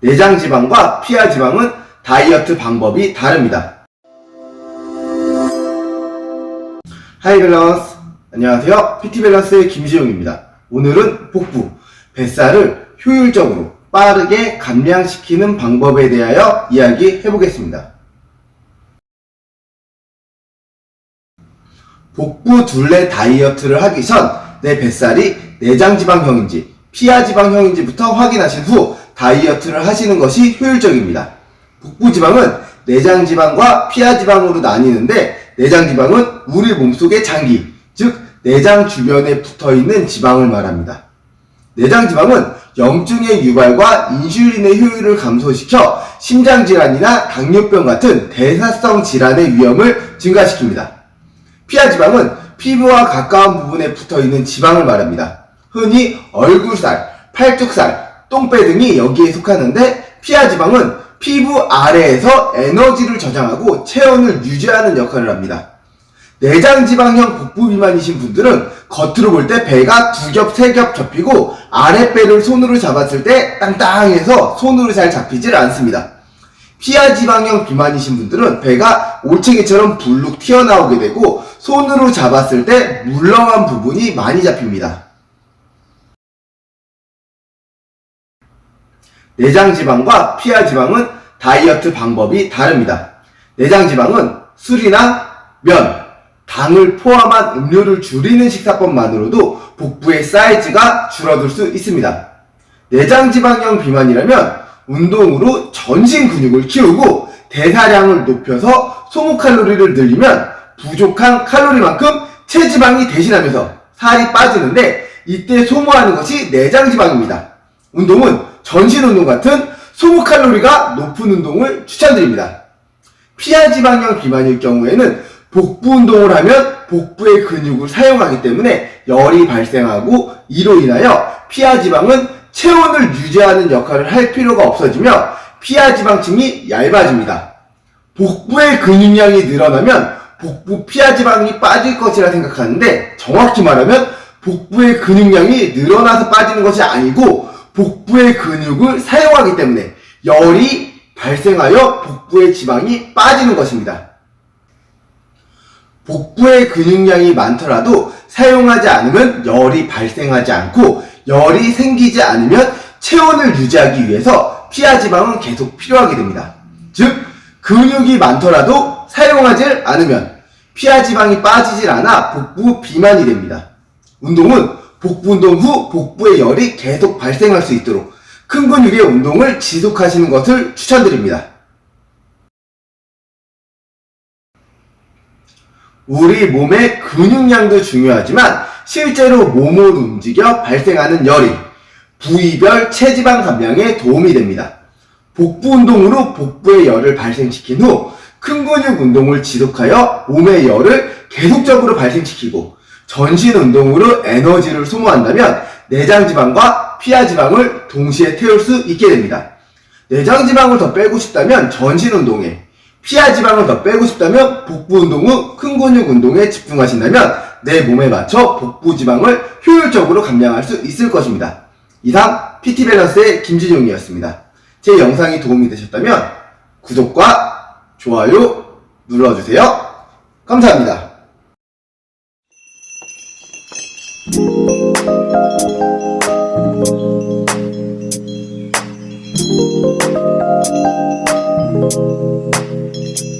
내장 지방과 피하 지방은 다이어트 방법이 다릅니다. 하이 밸런스 안녕하세요 PT 밸런스의 김지용입니다. 오늘은 복부 뱃살을 효율적으로 빠르게 감량시키는 방법에 대하여 이야기해 보겠습니다. 복부 둘레 다이어트를 하기 전 내 뱃살이 내장 지방형인지 피하 지방형인지부터 확인하신 후 다이어트를 하시는 것이 효율적입니다. 복부 지방은 내장 지방과 피하 지방으로 나뉘는데 내장 지방은 우리 몸속의 장기, 즉 내장 주변에 붙어 있는 지방을 말합니다. 내장 지방은 염증의 유발과 인슐린의 효율을 감소시켜 심장 질환이나 당뇨병 같은 대사성 질환의 위험을 증가시킵니다. 피하 지방은 피부와 가까운 부분에 붙어 있는 지방을 말합니다. 흔히 얼굴살, 팔뚝살, 똥배 등이 여기에 속하는데 피하 지방은 피부 아래에서 에너지를 저장하고 체온을 유지하는 역할을 합니다. 내장 지방형 복부 비만이신 분들은 겉으로 볼 때 배가 두 겹, 세 겹 접히고 아랫배를 손으로 잡았을 때 땅땅해서 손으로 잘 잡히질 않습니다. 피하 지방형 비만이신 분들은 배가 올챙이처럼 불룩 튀어나오게 되고 손으로 잡았을 때 물렁한 부분이 많이 잡힙니다. 내장 지방과 피하 지방은 다이어트 방법이 다릅니다. 내장 지방은 술이나 면, 당을 포함한 음료를 줄이는 식사법만으로도 복부의 사이즈가 줄어들 수 있습니다. 내장 지방형 비만이라면 운동으로 전신 근육을 키우고 대사량을 높여서 소모 칼로리를 늘리면 부족한 칼로리만큼 체지방이 대신하면서 살이 빠지는데 이때 소모하는 것이 내장 지방입니다. 운동은 전신 운동 같은 소모 칼로리가 높은 운동을 추천드립니다. 피하 지방형 비만일 경우에는 복부 운동을 하면 복부의 근육을 사용하기 때문에 열이 발생하고 이로 인하여 피하 지방은 체온을 유지하는 역할을 할 필요가 없어지며 피하 지방층이 얇아집니다. 복부의 근육량이 늘어나면 복부 피하 지방이 빠질 것이라 생각하는데 정확히 말하면 복부의 근육량이 늘어나서 빠지는 것이 아니고 복부의 근육을 사용하기 때문에 열이 발생하여 복부의 지방이 빠지는 것입니다. 복부의 근육량이 많더라도 사용하지 않으면 열이 발생하지 않고 열이 생기지 않으면 체온을 유지하기 위해서 피하 지방은 계속 필요하게 됩니다. 즉 근육이 많더라도 사용하지 않으면 피하 지방이 빠지질 않아 복부 비만이 됩니다. 운동은 복부 운동 후 복부의 열이 계속 발생할 수 있도록 큰 근육의 운동을 지속하시는 것을 추천드립니다. 우리 몸의 근육량도 중요하지만 실제로 몸을 움직여 발생하는 열이 부위별 체지방 감량에 도움이 됩니다. 복부 운동으로 복부의 열을 발생시킨 후 큰 근육 운동을 지속하여 몸의 열을 계속적으로 발생시키고 전신 운동으로 에너지를 소모한다면 내장 지방과 피하 지방을 동시에 태울 수 있게 됩니다. 내장 지방을 더 빼고 싶다면 전신 운동에, 피하 지방을 더 빼고 싶다면 복부 운동 후 큰 근육 운동에 집중하신다면 내 몸에 맞춰 복부 지방을 효율적으로 감량할 수 있을 것입니다. 이상 PT 밸런스의 김진용이었습니다. 제 영상이 도움이 되셨다면 구독과 좋아요 눌러주세요. 감사합니다. Thank you.